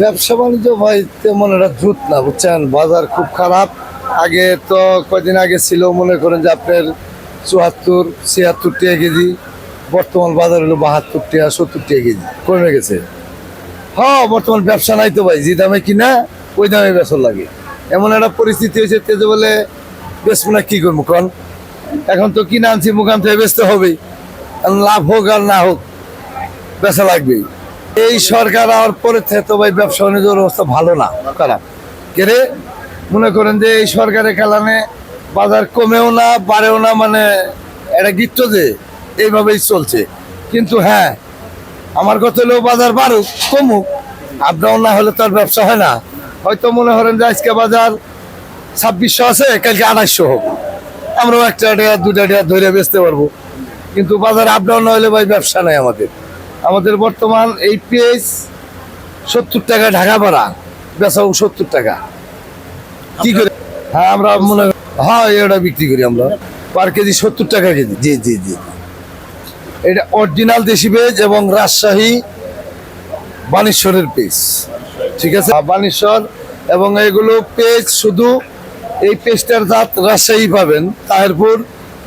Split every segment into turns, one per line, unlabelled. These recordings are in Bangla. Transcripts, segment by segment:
ব্যবসা বাণিজ্য ভাই, তেমন একটা দ্রুত না, বুঝছেন? বাজার খুব খারাপ। আগে তো কয়দিন আগে ছিল, মনে করেন যে আপনার চুয়াত্তর, ছিয়াত্তর টাকা কেজি, বর্তমান বাজার হলো বাহাত্তর টাকা, সত্তর টাকা কেজি, কমে গেছে। হ্যাঁ বর্তমান ব্যবসা নাই তো ভাই, যে দামে কিনা, ওই দামে বেসর লাগে। এমন একটা পরিস্থিতি হয়েছে, তেজে বলে বেচবো না, কী করব, কন? এখন তো কিনে আনছি মুখান থেকে বেচতে হবেই। লাভ হোক আর না হোক, বেচা লাগবেই। এই সরকার আওয়ার পরে তো ভাই ব্যবসা বাণিজ্যের অবস্থা ভালো না, খারাপ। কেরে মনে করেন যে এই সরকারের কারণে বাজার কমেও না, বাড়েও না মানে এটা গিত্ত যে এইভাবেই চলছে। কিন্তু হ্যাঁ আমার কথা হলেও বাজার বাড়ুক, কমুক, আপ ডাউন না হলে তো আর ব্যবসা হয় না। হয়তো মনে করেন যে আজকে বাজার ছাব্বিশশো আছে, কালকে আড়াইশো হোক। আমরাও একটা টাকা দুটা টাকা ধরে বেচতে পারব। কিন্তু বাজার আপ ডাউন না হলে ভাই ব্যবসা নাই আমাদের। আমাদের বর্তমান এই পেঁয়াজ সত্তর টাকা ঢাকা ভাড়া বেচাও সত্তর টাকা। কি করে? হ্যাঁ আমরা মনে হ্যাঁ এটা বিক্রি করি আমরা। পার কেজি সত্তর টাকা কেজি। জি জি জি এটা অরিজিনাল দেশি পেঁয়াজ এবং রাজশাহী বানেশ্বরের পেজ ঠিক আছে? আর বানেশ্বর। এবং এগুলো পেজ শুধু এই পেজটার জাত রাজশাহী পাবেন তাহেরপুর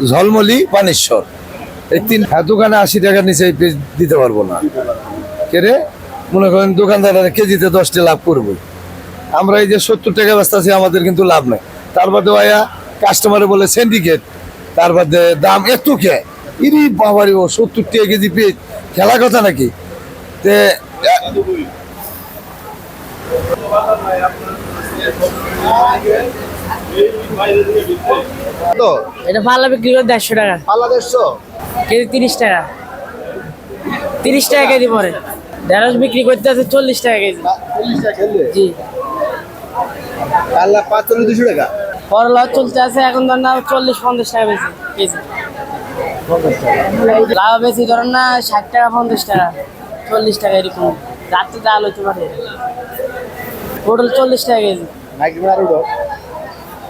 ঝলমলি বানেশ্বর। এই তিন হ্যাঁ দোকানে আশি টাকার নিচে এই পেজ দিতে পারব না। কেরে মনে করেন দোকানদাররা কেজিতে দশটি লাভ করবে। আমরা এই যে সত্তর টাকা ব্যস্ত আছি আমাদের কিন্তু লাভ নাই। তার বাদে ভাইয়া কাস্টমারে বলে সিন্ডিকেট তার বাদে দাম এত কে? ইরি বাবারি ও, সত্তর টাকা কেজি পেজ খেলা কথা নাকি? তে তো?
এটা পাল্লা বিক্রি করে দেড়শো টাকা।
আল্লাহ দেড়শো?
কেজি তিরিশ টাকা। তিরিশ টাকা কেজি পরে ঢেঁড়স বিক্রি করতে আছে চল্লিশ টাকা কেজি।
চল্লিশ টাকা
জি।
আল্লাহ পাঁচচল্লিশ দুশো টাকা?
করলা চলতে আছে এখন ধর না চল্লিশ পঞ্চাশ টাকা বেশি কেজি। লাভ বেশি ধরেন না ষাট টাকা পঞ্চাশ টাকা চল্লিশ টাকা এরকম। রাত্রে ডাল হইতে পারে। পটল চল্লিশ টাকা কেজি।